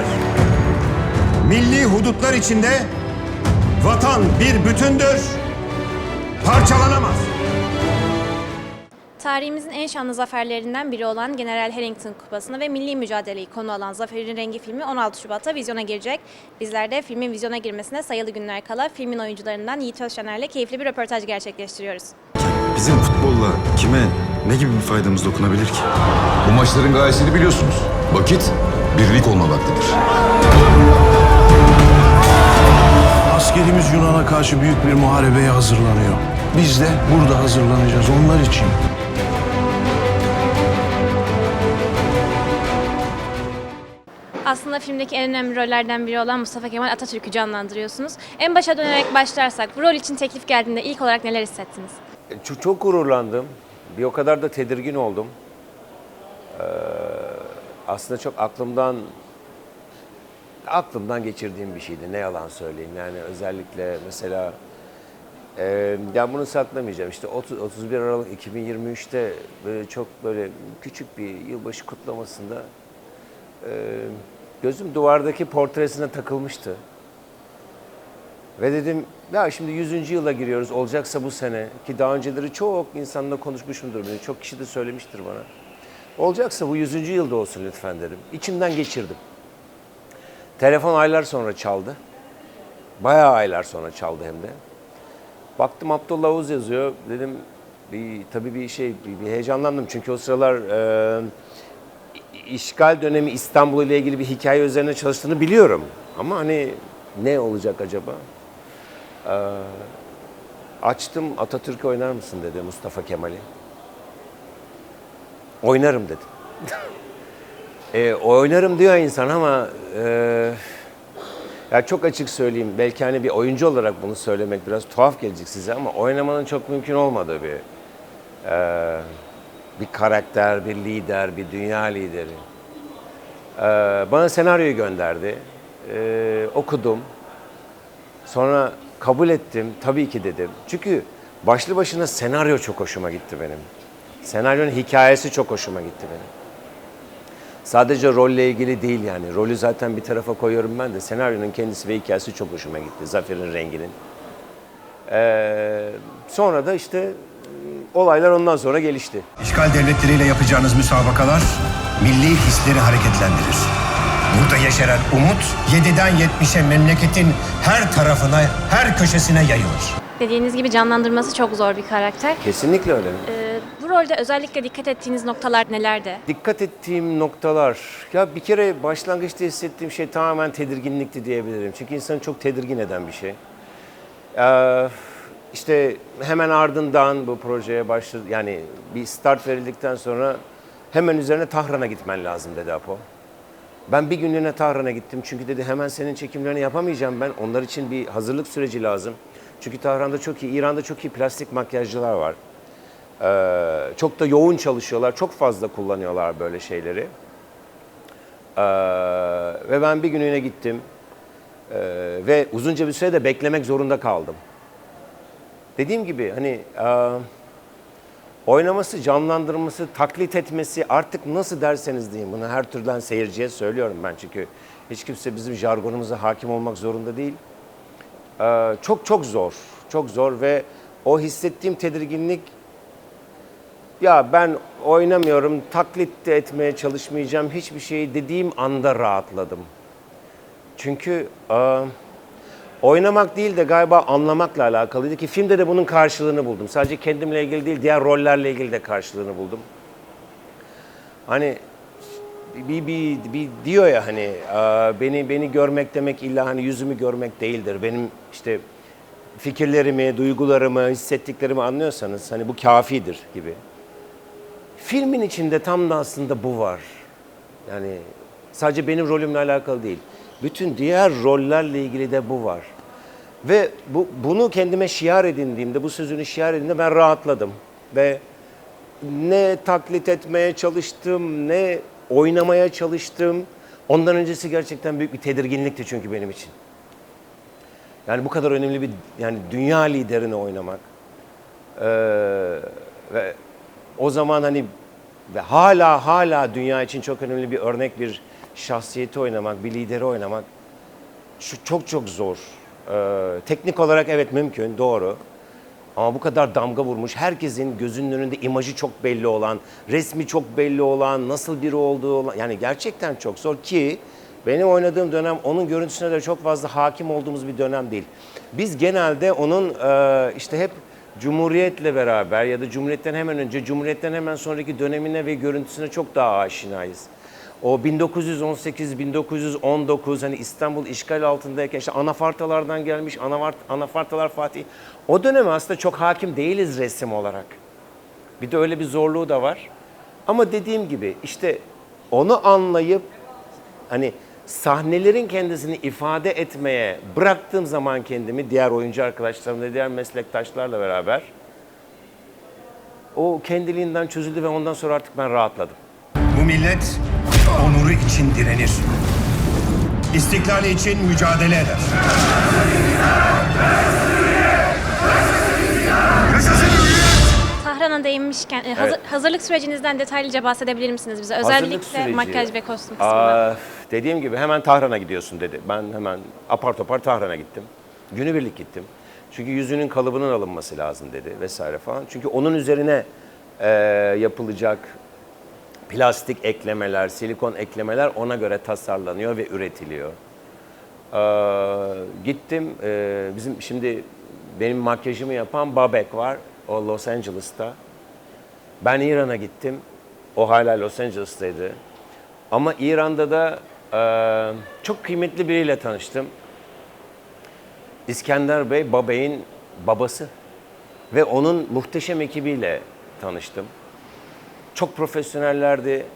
efendiler. Milli hudutlar içinde vatan bir bütündür, parçalanamaz. Tarihimizin en şanlı zaferlerinden biri olan General Harrington Kupası'nı ve milli mücadeleyi konu alan Zaferin Rengi filmi 16 Şubat'ta vizyona girecek. Bizler de filmin vizyona girmesine sayılı günler kala filmin oyuncularından Yiğit Özşener'le keyifli bir röportaj gerçekleştiriyoruz. Bizim futbolla kime ne gibi bir faydamız dokunabilir ki? Bu maçların gayesini biliyorsunuz. Vakit birlik olma vaktidir. Askerimiz Yunan'a karşı büyük bir muharebeye hazırlanıyor. Biz de burada hazırlanacağız onlar için. Aslında filmdeki en önemli rollerden biri olan Mustafa Kemal Atatürk'ü canlandırıyorsunuz. En başa dönerek başlarsak bu rol için teklif geldiğinde ilk olarak neler hissettiniz? Çok, çok gururlandım. Bir o kadar da tedirgin oldum. Ee, aslında çok aklımdan aklımdan geçirdiğim bir şeydi. Ne yalan söyleyeyim. Yani özellikle mesela e, ya bunu saklamayacağım. İşte 30, 31 Aralık 2023'te böyle çok böyle küçük bir yılbaşı kutlamasında e, gözüm duvardaki portresine takılmıştı. Ve dedim ya şimdi 100. yıla giriyoruz olacaksa bu sene ki daha önceleri çok insanla konuşmuşumdur beni. Çok kişi de söylemiştir bana. Olacaksa bu 100. yılda olsun lütfen dedim. İçimden geçirdim. Telefon aylar sonra çaldı. Bayağı aylar sonra çaldı hem de. Baktım Abdullah Uz yazıyor. Dedim bir, tabii bir şey bir, bir heyecanlandım çünkü o sıralar e, işgal dönemi İstanbul ile ilgili bir hikaye üzerine çalıştığını biliyorum. Ama hani ne olacak acaba? Ee, açtım Atatürk'ü oynar mısın dedi Mustafa Kemal'i. Oynarım dedim. e, oynarım diyor insan ama e, ya çok açık söyleyeyim belki hani bir oyuncu olarak bunu söylemek biraz tuhaf gelecek size ama oynamanın çok mümkün olmadığı bir e, bir karakter, bir lider, bir dünya lideri. Ee, bana senaryoyu gönderdi. Ee, okudum. Sonra kabul ettim. Tabii ki dedim. Çünkü başlı başına senaryo çok hoşuma gitti benim. Senaryonun hikayesi çok hoşuma gitti benim. Sadece rolle ilgili değil yani. Rolü zaten bir tarafa koyuyorum ben de. Senaryonun kendisi ve hikayesi çok hoşuma gitti. Zafer'in renginin. Ee, sonra da işte e, olaylar ondan sonra gelişti. İşgal devletleriyle yapacağınız müsabakalar milli hisleri hareketlendirir. Burada yeşeren umut 7'den 70'e memleketin her tarafına, her köşesine yayılır. Dediğiniz gibi canlandırması çok zor bir karakter. Kesinlikle öyle. Ee, bu rolde özellikle dikkat ettiğiniz noktalar nelerdi? Dikkat ettiğim noktalar, ya bir kere başlangıçta hissettiğim şey tamamen tedirginlikti diyebilirim. Çünkü insanı çok tedirgin eden bir şey. Ee, işte hemen ardından bu projeye başladı, yani bir start verildikten sonra hemen üzerine Tahran'a gitmen lazım dedi Apo. Ben bir günlüğüne Tahran'a gittim çünkü dedi hemen senin çekimlerini yapamayacağım ben. Onlar için bir hazırlık süreci lazım. Çünkü Tahran'da çok iyi, İran'da çok iyi plastik makyajcılar var. Ee, çok da yoğun çalışıyorlar, çok fazla kullanıyorlar böyle şeyleri. Ee, ve ben bir günlüğüne gittim Ee, ve uzunca bir süre de beklemek zorunda kaldım. Dediğim gibi hani e, oynaması, canlandırması, taklit etmesi artık nasıl derseniz diyeyim bunu her türden seyirciye söylüyorum ben çünkü hiç kimse bizim jargonumuza hakim olmak zorunda değil. Ee, çok çok zor, çok zor ve o hissettiğim tedirginlik ya ben oynamıyorum, taklit de etmeye çalışmayacağım hiçbir şey dediğim anda rahatladım. Çünkü e, oynamak değil de galiba anlamakla alakalıydı ki filmde de bunun karşılığını buldum. Sadece kendimle ilgili değil, diğer rollerle ilgili de karşılığını buldum. Hani bir, bir, bir diyor ya hani beni beni görmek demek illa hani yüzümü görmek değildir. Benim işte fikirlerimi, duygularımı, hissettiklerimi anlıyorsanız hani bu kafidir gibi. Filmin içinde tam da aslında bu var. Yani sadece benim rolümle alakalı değil. Bütün diğer rollerle ilgili de bu var. Ve bu, bunu kendime şiar edindiğimde, bu sözünü şiar edindiğimde ben rahatladım. Ve ne taklit etmeye çalıştım, ne oynamaya çalıştım. Ondan öncesi gerçekten büyük bir tedirginlikti çünkü benim için. Yani bu kadar önemli bir yani dünya liderini oynamak. Ee, ve o zaman hani ve hala hala dünya için çok önemli bir örnek bir şahsiyeti oynamak, bir lideri oynamak şu çok çok zor. Ee, teknik olarak evet mümkün, doğru. Ama bu kadar damga vurmuş, herkesin gözünün önünde imajı çok belli olan, resmi çok belli olan, nasıl biri olduğu olan, yani gerçekten çok zor ki benim oynadığım dönem onun görüntüsüne de çok fazla hakim olduğumuz bir dönem değil. Biz genelde onun e, işte hep Cumhuriyet'le beraber ya da Cumhuriyet'ten hemen önce, Cumhuriyet'ten hemen sonraki dönemine ve görüntüsüne çok daha aşinayız. O 1918, 1919 hani İstanbul işgal altındayken işte anafartalardan gelmiş, anavart, anafartalar Fatih. O döneme aslında çok hakim değiliz resim olarak. Bir de öyle bir zorluğu da var. Ama dediğim gibi işte onu anlayıp hani sahnelerin kendisini ifade etmeye bıraktığım zaman kendimi diğer oyuncu arkadaşlarımla, diğer meslektaşlarla beraber o kendiliğinden çözüldü ve ondan sonra artık ben rahatladım. Bu millet onuru için direnir. İstiklali için mücadele eder. Tahran'a değinmişken e, hazır- hazırlık sürecinizden detaylıca bahsedebilir misiniz bize? Hazırlık Özellikle süreci. makyaj ve kostüm kısmında. Aa, dediğim gibi hemen Tahran'a gidiyorsun dedi. Ben hemen apar topar Tahran'a gittim. Günübirlik gittim. Çünkü yüzünün kalıbının alınması lazım dedi vesaire falan. Çünkü onun üzerine e, yapılacak plastik eklemeler, silikon eklemeler ona göre tasarlanıyor ve üretiliyor. Ee, gittim. Ee, bizim şimdi benim makyajımı yapan Babek var. O Los Angeles'ta. Ben İran'a gittim. O hala Los Angeles'taydı. Ama İran'da da e, çok kıymetli biriyle tanıştım. İskender Bey, Babek'in babası. Ve onun muhteşem ekibiyle tanıştım. Çok profesyonellerdi.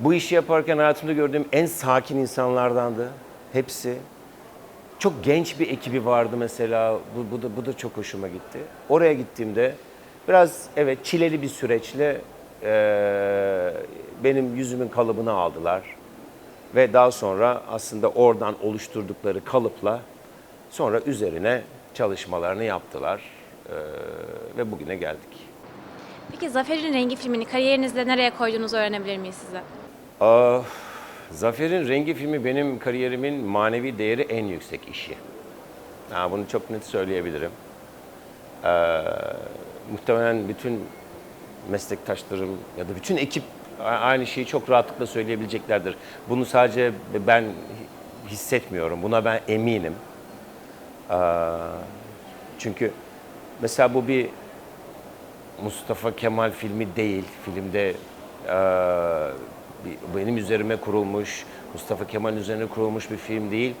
Bu işi yaparken hayatımda gördüğüm en sakin insanlardandı. Hepsi. Çok genç bir ekibi vardı mesela. Bu, bu da bu da çok hoşuma gitti. Oraya gittiğimde biraz evet çileli bir süreçle eee, benim yüzümün kalıbını aldılar. Ve daha sonra aslında oradan oluşturdukları kalıpla sonra üzerine çalışmalarını yaptılar. Eee, ve bugüne geldik. Peki Zafer'in Rengi filmini kariyerinizde nereye koyduğunuzu öğrenebilir miyiz size? Aa, Zafer'in Rengi filmi benim kariyerimin manevi değeri en yüksek işi. Ha, bunu çok net söyleyebilirim. Ee, muhtemelen bütün meslektaşlarım ya da bütün ekip aynı şeyi çok rahatlıkla söyleyebileceklerdir. Bunu sadece ben hissetmiyorum, buna ben eminim. Ee, çünkü mesela bu bir Mustafa Kemal filmi değil. Filmde bir- benim üzerime kurulmuş, Mustafa Kemal üzerine kurulmuş bir film değil.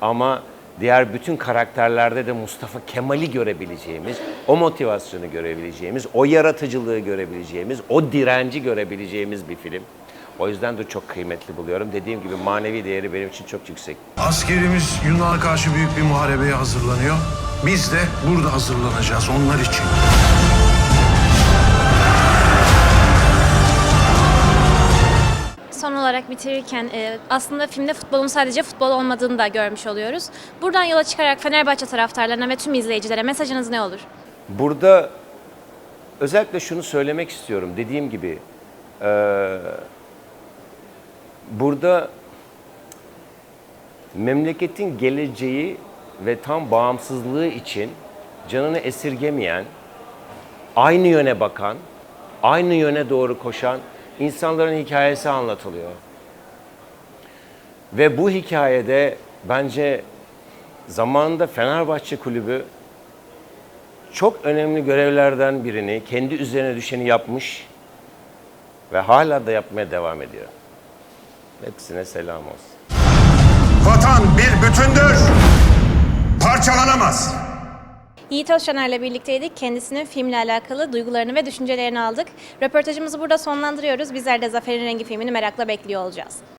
Ama diğer bütün karakterlerde de Mustafa Kemal'i görebileceğimiz, o motivasyonu görebileceğimiz, o yaratıcılığı görebileceğimiz, o direnci görebileceğimiz bir film. O yüzden de çok kıymetli buluyorum. Dediğim gibi manevi değeri benim için çok yüksek. Askerimiz Yunan'a karşı büyük bir muharebeye hazırlanıyor. Biz de burada hazırlanacağız onlar için. Olarak bitirirken e, aslında filmde futbolun sadece futbol olmadığını da görmüş oluyoruz. Buradan yola çıkarak Fenerbahçe taraftarlarına ve tüm izleyicilere mesajınız ne olur? Burada özellikle şunu söylemek istiyorum. Dediğim gibi eee, burada memleketin geleceği ve tam bağımsızlığı için canını esirgemeyen, aynı yöne bakan, aynı yöne doğru koşan insanların hikayesi anlatılıyor. Ve bu hikayede bence zamanında Fenerbahçe Kulübü çok önemli görevlerden birini kendi üzerine düşeni yapmış ve hala da yapmaya devam ediyor. Hepsine selam olsun. Vatan bir bütündür. Parçalanamaz. Yiğit Özşener'le birlikteydik. Kendisinin filmle alakalı duygularını ve düşüncelerini aldık. Röportajımızı burada sonlandırıyoruz. Bizler de Zafer'in Rengi filmini merakla bekliyor olacağız.